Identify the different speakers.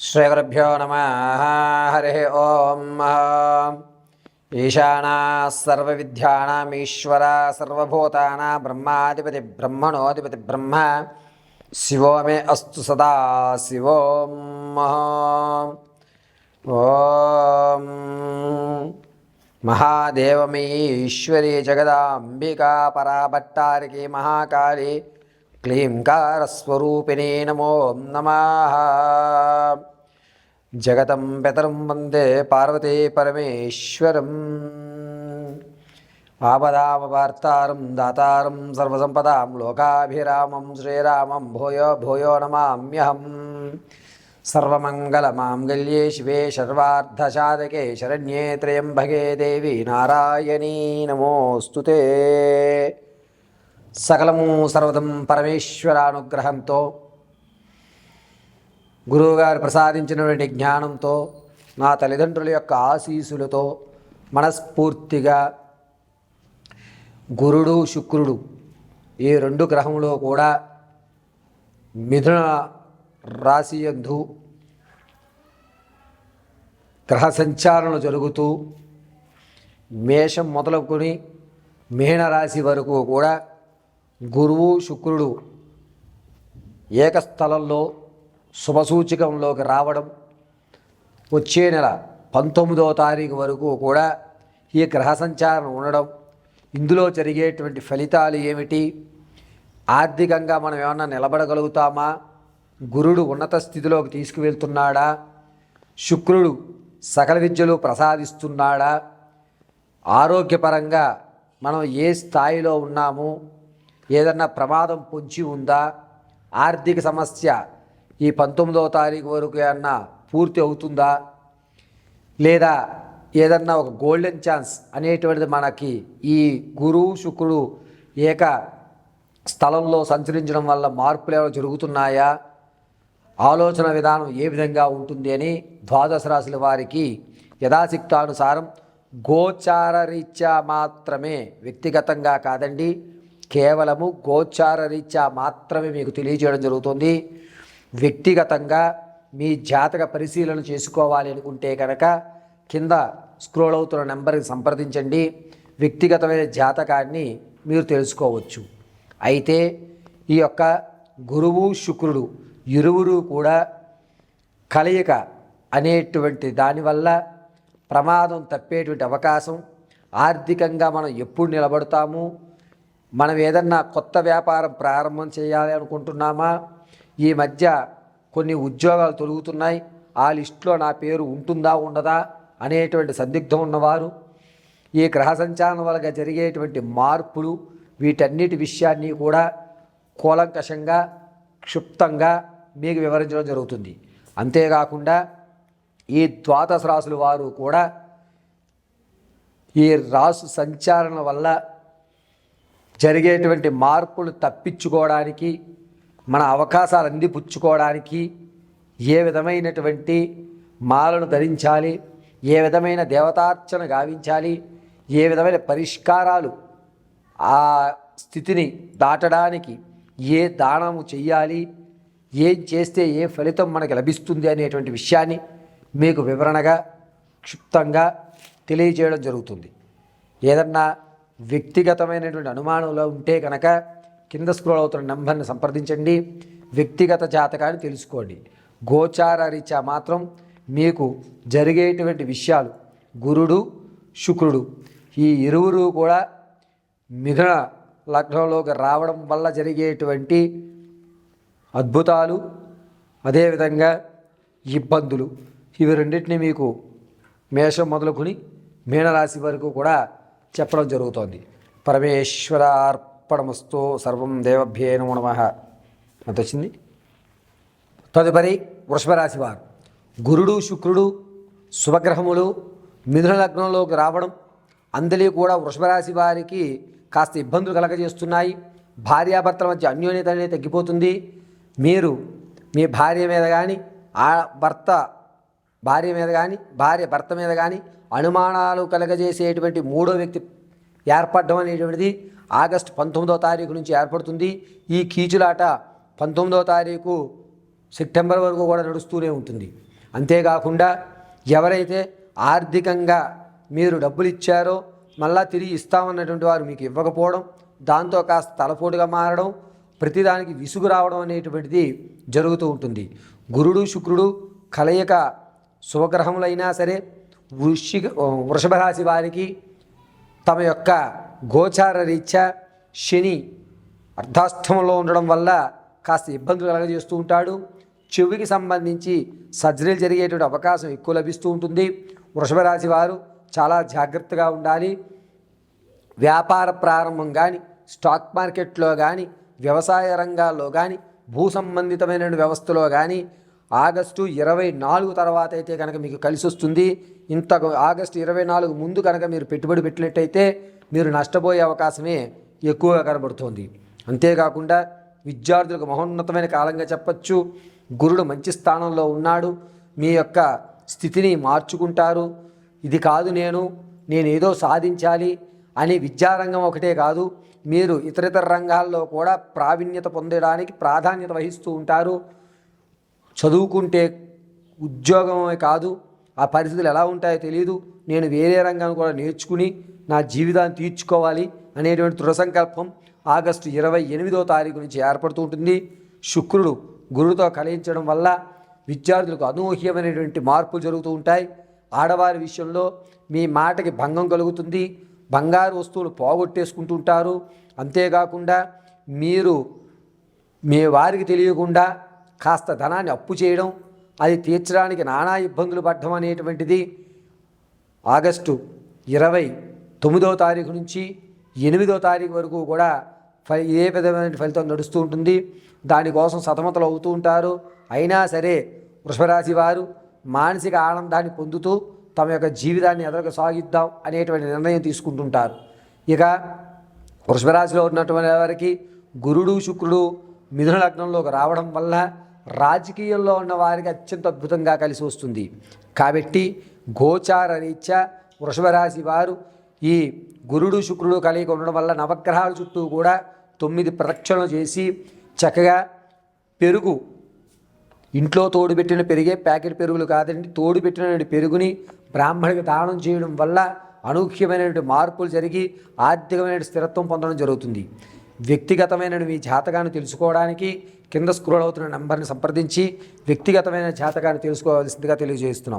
Speaker 1: శ్రీగురుభ్యో నమ హరి ఓం ఈశానా సర్వవిద్యానామీశ్వర సర్వభూతానా బ్రహ్మాధిపతి బ్రహ్మణోధిపతి బ్రహ్మ శివో మే అస్తు సదా శివోం ఓం మహాదేవమయీ ఈశ్వరీ జగదాంబికా పరాభట్టారికి మహాకాళీ క్లీంకారస్వరూపిణే నమో నమా. జగతం పితరం వందే పార్వతీ పరమేశ్వరం. ఆపదామవార్తారం దాతారం సర్వసంపదాం లోకాభిరామం శ్రీరామం భూయో భూయో నమామ్యహం. సర్వమంగళమాంగళ్యే శివే సర్వార్ధసాధకే శరణ్యే త్రయంబగే దేవి నారాయణీ నమోస్తుతే. సకలము సర్వదం పరమేశ్వరానుగ్రహంతో గురువుగారు ప్రసాదించినటువంటి జ్ఞానంతో నా తల్లిదండ్రుల యొక్క ఆశీసులతో మనస్ఫూర్తిగా గురుడు శుక్రుడు ఈ రెండు గ్రహంలో కూడా మిథున రాశి యందు గ్రహ సంచారణ జరుగుతూ మేషం మొదలుకొని మీనరాశి వరకు కూడా గురువు శుక్రుడు ఏకస్థలంలో శుభసూచకంలోకి రావడం వచ్చే నెల పంతొమ్మిదవ తారీఖు వరకు కూడా ఈ గ్రహ సంచారం ఉండడం ఇందులో జరిగేటువంటి ఫలితాలు ఏమిటి ఆర్థికంగా మనం ఏమన్నా నిలబడగలుగుతామా గురుడు ఉన్నత స్థితిలోకి తీసుకువెళ్తున్నాడా శుక్రుడు సకల విద్యలు ప్రసాదిస్తున్నాడా ఆరోగ్యపరంగా మనం ఏ స్థాయిలో ఉన్నాము ఏదన్నా ప్రమాదం పొంచి ఉందా? ఆర్థిక సమస్య ఈ పంతొమ్మిదవ తారీఖు వరకు ఏమన్నా పూర్తి అవుతుందా? లేదా ఏదన్నా ఒక గోల్డెన్ ఛాన్స్ అనేటువంటిది మనకి ఈ గురువు శుక్రుడు ఏక స్థలంలో సంచరించడం వల్ల మార్పులు ఏమైనా జరుగుతున్నాయా? ఆలోచన విధానం ఏ విధంగా ఉంటుంది అని ద్వాదశ రాశుల వారికి యథాశక్తానుసారం గోచార రీత్యా మాత్రమే వ్యక్తిగతంగా కాదండి కేవలము గోచార రీత్యా మాత్రమే మీకు తెలియజేయడం జరుగుతుంది. వ్యక్తిగతంగా మీ జాతక పరిశీలన చేసుకోవాలి అనుకుంటే కనుక కింద స్క్రోల్ అవుతున్న నెంబర్కి సంప్రదించండి. వ్యక్తిగతమైన జాతకాన్ని మీరు తెలుసుకోవచ్చు. అయితే ఈ యొక్క గురువు శుక్రుడు ఇరువురు కూడా కలయిక అనేటువంటి దానివల్ల ప్రమాదం తప్పేటువంటి అవకాశం. ఆర్థికంగా మనం ఎప్పుడు నిలబడతాము? మనం ఏదన్నా కొత్త వ్యాపారం ప్రారంభం చేయాలి అనుకుంటున్నామా? ఈ మధ్య కొన్ని ఉద్యోగాలు తొలుగుతున్నాయి. ఆ లిస్టులో నా పేరు ఉంటుందా ఉండదా అనేటువంటి సందిగ్ధం ఉన్నవారు ఈ గ్రహ సంచారం వల్ల జరిగేటువంటి మార్పులు వీటన్నిటి విషయాన్ని కూడా కూలంకషంగా క్షుప్తంగా మీకు వివరించడం జరుగుతుంది. అంతేకాకుండా ఈ ద్వాదశ రాసుల వారు కూడా ఈ రాసు సంచారణ వల్ల జరిగేటువంటి మార్పులు తప్పించుకోవడానికి మన అవకాశాలు అందిపుచ్చుకోవడానికి ఏ విధమైనటువంటి మాలను ధరించాలి ఏ విధమైన దేవతార్చన గావించాలి ఏ విధమైన పరిష్కారాలు ఆ స్థితిని దాటడానికి ఏ దానము చెయ్యాలి ఏం చేస్తే ఏ ఫలితం మనకి లభిస్తుంది అనేటువంటి విషయాన్ని మీకు వివరణగా క్షుప్తంగా తెలియజేయడం జరుగుతుంది. ఏదన్నా వ్యక్తిగతమైనటువంటి అనుమానంలో ఉంటే కనుక కింద స్క్రోల్ అవుతున్న నెంబర్ని సంప్రదించండి. వ్యక్తిగత జాతకాన్ని తెలుసుకోండి. గోచార రీత్యా మాత్రం మీకు జరిగేటువంటి విషయాలు గురుడు శుక్రుడు ఈ ఇరువురు కూడా మిథున లగ్నంలోకి రావడం వల్ల జరిగేటువంటి అద్భుతాలు అదేవిధంగా ఇబ్బందులు. ఇవి రెండింటినీ మీకు మేషం మొదలుకొని మీనరాశి వరకు కూడా చెప్పడం జరుగుతోంది. పరమేశ్వరార్పణమస్తు సర్వం దేవభ్యే నమో నమ. ఎంత వచ్చింది తదుపరి వృషభరాశి వారు. గురుడు శుక్రుడు శుభగ్రహములు మిథున లగ్నంలోకి రావడం అందరి కూడా వృషభరాశి వారికి కాస్త ఇబ్బందులు కలగజేస్తున్నాయి. భార్యాభర్తల మధ్య అన్యోన్యత అనేది తగ్గిపోతుంది. మీరు మీ భార్య మీద కానీ ఆ భర్త భార్య మీద కానీ భార్య భర్త మీద కానీ అనుమానాలు కలగజేసేటువంటి మూడో వ్యక్తి ఏర్పడడం అనేటువంటిది ఆగస్టు పంతొమ్మిదో తారీఖు నుంచి ఏర్పడుతుంది. ఈ కీచులాట పంతొమ్మిదో తారీఖు సెప్టెంబర్ వరకు కూడా నడుస్తూనే ఉంటుంది. అంతేకాకుండా ఎవరైతే ఆర్థికంగా మీరు డబ్బులు ఇచ్చారో మళ్ళా తిరిగి ఇస్తామన్నటువంటి వారు మీకు ఇవ్వకపోవడం దాంతో కాస్త తలపోటుగా మారడం ప్రతిదానికి విసుగు రావడం అనేటువంటిది జరుగుతూ ఉంటుంది. గురుడు శుక్రుడు కలయిక శుభగ్రహములైనా సరే వృషి వృషభ రాశి వారికి తమ యొక్క గోచార రీత్యా శని అర్ధాష్టమంలో ఉండడం వల్ల కాస్త ఇబ్బందులు కలగజేస్తూ ఉంటాడు. చెవికి సంబంధించి సర్జరీలు జరిగేటువంటి అవకాశం ఎక్కువ లభిస్తూ ఉంటుంది. వృషభ రాశి వారు చాలా జాగ్రత్తగా ఉండాలి. వ్యాపార ప్రారంభం కానీ స్టాక్ మార్కెట్లో కానీ వ్యవసాయ రంగాల్లో కానీ భూ సంబంధితమైన వ్యవస్థలో కానీ ఆగస్టు ఇరవై నాలుగు తర్వాత అయితే కనుక మీకు కలిసి వస్తుంది. ఇంత ఆగస్టు ఇరవై నాలుగు ముందు కనుక మీరు పెట్టుబడి పెట్టినట్టయితే మీరు నష్టపోయే అవకాశమే ఎక్కువగా కనబడుతోంది. అంతేకాకుండా విద్యార్థులకు మహోన్నతమైన కాలంగా చెప్పచ్చు. గురుడు మంచి స్థానంలో ఉన్నాడు. మీ యొక్క స్థితిని మార్చుకుంటారు. ఇది కాదు నేను నేను ఏదో సాధించాలి అని విద్యారంగం ఒకటే కాదు. మీరు ఇతరితర రంగాల్లో కూడా ప్రావీణ్యత పొందడానికి ప్రాధాన్యత వహిస్తూ ఉంటారు. చదువుకుంటే ఉద్యోగమే కాదు ఆ పరిస్థితులు ఎలా ఉంటాయో తెలియదు నేను వేరే రంగాన్ని కూడా నేర్చుకుని నా జీవితాన్ని తీర్చుకోవాలి అనేటువంటి దృఢ సంకల్పం ఆగస్టు ఇరవై ఎనిమిదో తారీఖు నుంచి ఏర్పడుతూ ఉంటుంది. శుక్రుడు గురువుతో కలయించడం వల్ల విద్యార్థులకు అనూహ్యమైనటువంటి మార్పులు జరుగుతూ ఉంటాయి. ఆడవారి విషయంలో మీ మాటకి భంగం కలుగుతుంది. బంగారు వస్తువులు పోగొట్టేసుకుంటూ ఉంటారు. అంతేకాకుండా మీరు మీ వారికి తెలియకుండా కాస్త ధనాన్ని అప్పు చేయడం అది తీర్చడానికి నానా ఇబ్బందులు పడ్డం అనేటువంటిది ఆగస్టు ఇరవై తొమ్మిదవ తారీఖు నుంచి ఎనిమిదో తారీఖు వరకు కూడా ఫలి ఇదే విధమైన ఫలితం నడుస్తూ ఉంటుంది. దానికోసం సతమతలు అవుతూ ఉంటారు. అయినా సరే వృషభరాశి వారు మానసిక ఆనందాన్ని పొందుతూ తమ యొక్క జీవితాన్ని ఎదురుగా సాగిద్దాం అనేటువంటి నిర్ణయం తీసుకుంటుంటారు. ఇక వృషభరాశిలో ఉన్నటువంటి వారికి గురుడు శుక్రుడు మిథున లగ్నంలోకి రావడం వల్ల రాజకీయంలో ఉన్న వారికి అత్యంత అద్భుతంగా కలిసి వస్తుంది. కాబట్టి గోచార రీత్యా వృషభరాశి వారు ఈ గురుడు శుక్రుడు కలిగి ఉండడం వల్ల నవగ్రహాల చుట్టూ కూడా తొమ్మిది ప్రదక్షిణలు చేసి చక్కగా పెరుగు ఇంట్లో తోడుబెట్టిన పెరిగే ప్యాకెట్ పెరుగులు కాదండి తోడుబెట్టిన పెరుగుని బ్రాహ్మణికి దానం చేయడం వల్ల అనూహ్యమైనటువంటి మార్పులు జరిగి ఆర్థికమైన స్థిరత్వం పొందడం జరుగుతుంది. వ్యక్తిగతమైన మీ జాతకాన్ని తెలుసుకోవడానికి కింద స్క్రోల్ అవుతున్న నంబర్ని సంప్రదించి వ్యక్తిగతమైన జాతకాన్ని తెలుసుకోవాల్సిందిగా తెలియజేస్తున్నాం.